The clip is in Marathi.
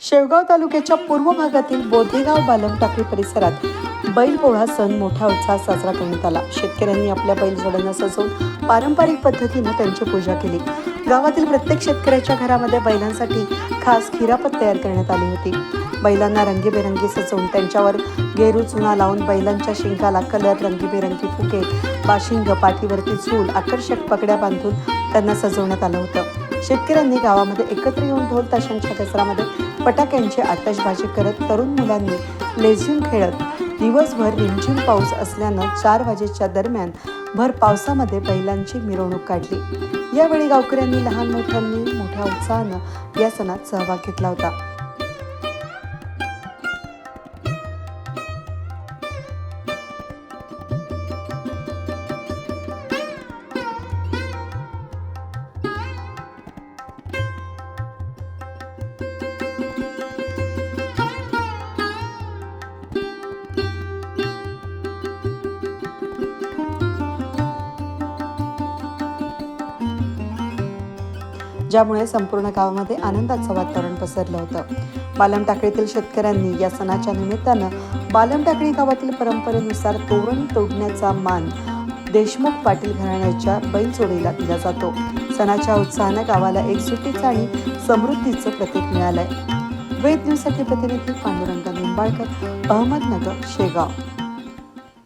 शेवगाव तालुक्याच्या पूर्व भागातील बोधेगाव बालमटाकळी परिसरात बैलपोळा सण मोठ्या उत्साहात साजरा करण्यात आला. शेतकऱ्यांनी आपल्या बैलजोड्यांना सजवून पारंपरिक पद्धतीनं त्यांची पूजा केली. गावातील प्रत्येक शेतकऱ्याच्या घरामध्ये बैलांसाठी खास खिरापत तयार करण्यात आली होती. बैलांना रंगीबेरंगी सजवून त्यांच्यावर गेरू चुना लावून बैलांच्या शिंगाला कलर रंगीबेरंगी फुके बाशिंग पाठीवरती चूल आकर्षक पकड्या बांधून त्यांना सजवण्यात आलं होतं. शेतकऱ्यांनी गावामध्ये एकत्र येऊन ढोल ताशांच्या गजरामध्ये फटाक्यांची आतषबाजी करत तरुण मुलांनी लेझिम खेळत दिवसभर रिमझिम पाऊस असल्यानं चार वाजेच्या दरम्यान भर पावसामध्ये बैलांची मिरवणूक काढली. यावेळी गावकऱ्यांनी लहान मोठ्यांनी मोठ्या उत्साहानं या सणात सहभाग घेतला होता. ज्यामुळे संपूर्ण गावामध्ये आनंदाचं वातावरण पसरलं होतं. बालम टाकळीतील शेतकऱ्यांनी या सणाच्या निमित्तानं बालम टाकळी गावातील परंपरेनुसार तोरण तोडण्याचा मान देशमुख पाटील घराण्याच्या बैलजोडीला दिला जातो. सणाच्या उत्साहानं गावाला एकजुटीचं आणि समृद्धीचं प्रतीक मिळालंय. वेद न्यूजसाठी प्रतिनिधी पांडुरंग निंबाळकर अहमदनगर शेगाव.